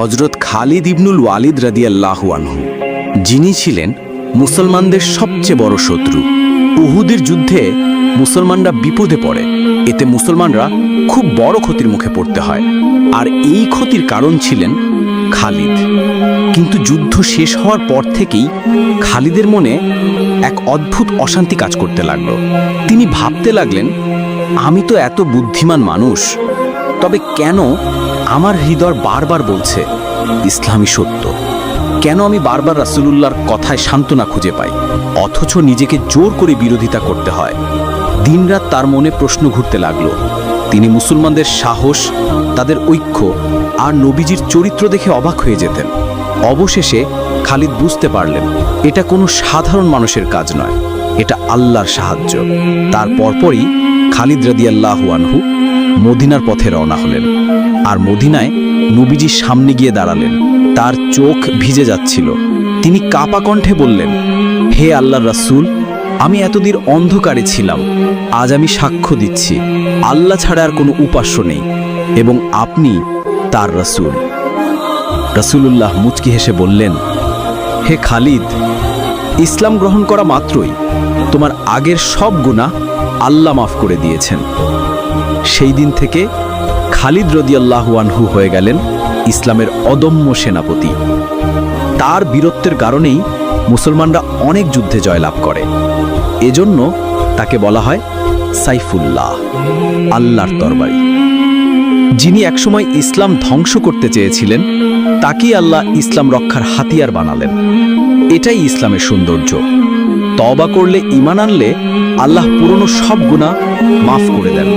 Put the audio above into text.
হজরত খালিদ ইবনুল ওয়ালিদ রাদিয়াল্লাহু আনহু। যিনি ছিলেন মুসলমানদের সবচেয়ে বড় শত্রু। উহুদের যুদ্ধে মুসলমানরা বিপদে পড়ে। এতে মুসলমানরা খুব বড় ক্ষতির মুখে পড়তে হয়। আর এই ক্ষতির কারণ ছিলেন খালিদ। কিন্তু যুদ্ধ শেষ হওয়ার পর থেকেই খালিদের মনে এক অদ্ভুত অশান্তি কাজ করতে লাগল। তিনি ভাবতে লাগলেন, আমি তো এত বুদ্ধিমান মানুষ তবে কেন আমার হৃদয় বারবার বলছে, ইসলামী সত্য? কেন আমি বারবার রাসূলুল্লাহর কথায় সান্ত্বনা খুঁজে পাই? অথচ নিজেকে জোর করে বিরোধিতা করতে হয়। দিনরাত তার মনে প্রশ্ন ঘুরতে লাগল। তিনি মুসলমানদের সাহস, তাদের ঐক্য আর নবীজির চরিত্র দেখে অবাক হয়ে যেতেন। অবশেষে খালিদ বুঝতে পারলেন, এটা কোনো সাধারণ মানুষের কাজ নয়। এটা আল্লাহর সাহায্য। তার পরপরই খালিদ রাদিয়াল্লাহু আনহু মদিনার পথে রওনা হলেন। আর মদিনায় নবীজির সামনে গিয়ে দাঁড়ালেন। তার চোখ ভিজে যাচ্ছিল। তিনি কাপা কণ্ঠে বললেন, হে আল্লাহ রাসূল, আমি এতদিন অন্ধকারে ছিলাম। আজ আমি সাক্ষ্য দিচ্ছি। আল্লাহ ছাড়া আর কোনো উপাস্য নেই এবং আপনি তার রাসূল। রাসূলুল্লাহ মুচকি হেসে বললেন, হে খালিদ, ইসলাম গ্রহণ করা মাত্রই তোমার আগের সব গুনাহ আল্লাহ মাফ করে দিয়েছেন। সেই দিন থেকে খালিদ রদিয়াল্লাহু আনহু হয়ে গেলেন ইসলামের অদম্য সেনাপতি। তার বীরত্বের কারণেই মুসলমানরা অনেক যুদ্ধে জয়লাভ করে। এজন্য তাকে বলা হয় সাইফুল্লাহ, আল্লাহর তরবারি। যিনি একসময় ইসলাম ধ্বংস করতে চেয়েছিলেন তাকেই আল্লাহ ইসলাম রক্ষার হাতিয়ার বানালেন। এটাই ইসলামের সৌন্দর্য। তবা করলে ইমান আনলে আল্লাহ পুরনো সব গুণা মাফ করে দেন।